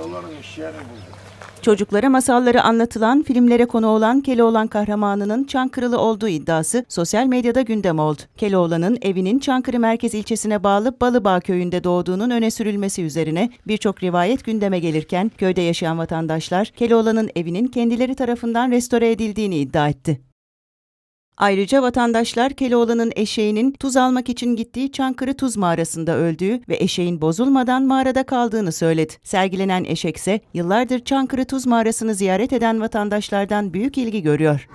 Keloğlan'ın eşeğini bulduk. Çocuklara masalları anlatılan, filmlere konu olan Keloğlan kahramanının Çankırılı olduğu iddiası sosyal medyada gündem oldu. Keloğlan'ın evinin Çankırı Merkez ilçesine bağlı Balıbağ köyünde doğduğunun öne sürülmesi üzerine birçok rivayet gündeme gelirken köyde yaşayan vatandaşlar Keloğlan'ın evinin kendileri tarafından restore edildiğini iddia etti. Ayrıca vatandaşlar Keloğlan'ın eşeğinin tuz almak için gittiği Çankırı Tuz Mağarası'nda öldüğü ve eşeğin bozulmadan mağarada kaldığını söyledi. Sergilenen eşek ise yıllardır Çankırı Tuz Mağarası'nı ziyaret eden vatandaşlardan büyük ilgi görüyor.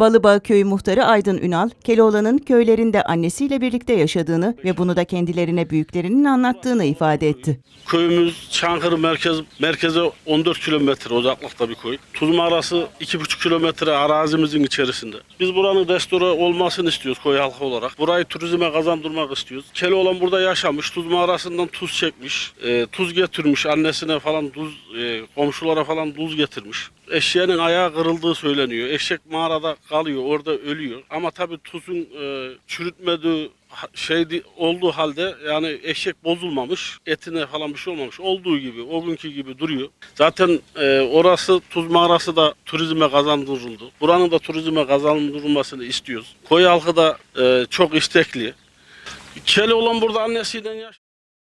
Balıbağ Köyü muhtarı Aydın Ünal, Keloğlan'ın köylerinde annesiyle birlikte yaşadığını ve bunu da kendilerine büyüklerinin anlattığını ifade etti. Köyümüz Çankırı merkez merkeze 14 kilometre uzaklıkta bir köy. Tuz mağarası 2,5 kilometre arazimizin içerisinde. Biz buranın restore olmasını istiyoruz köy halkı olarak. Burayı turizme kazandırmak istiyoruz. Keloğlan burada yaşamış, tuz mağarasından tuz çekmiş, e, tuz getirmiş, annesine falan tuz, e, komşulara falan tuz getirmiş. Eşeğinin ayağı kırıldığı söyleniyor. Eşek mağarada kalıyor, orada ölüyor. Ama tabii tuzun e, çürütmediği şey olduğu halde yani eşek bozulmamış, etine falan bir şey olmamış. Olduğu gibi, o günkü gibi duruyor. Zaten e, orası tuz mağarası da turizme kazandırıldı. Buranın da turizme kazandırılmasını istiyoruz. Koy halkı da e, çok istekli. Keloğlan burada annesiyle yaş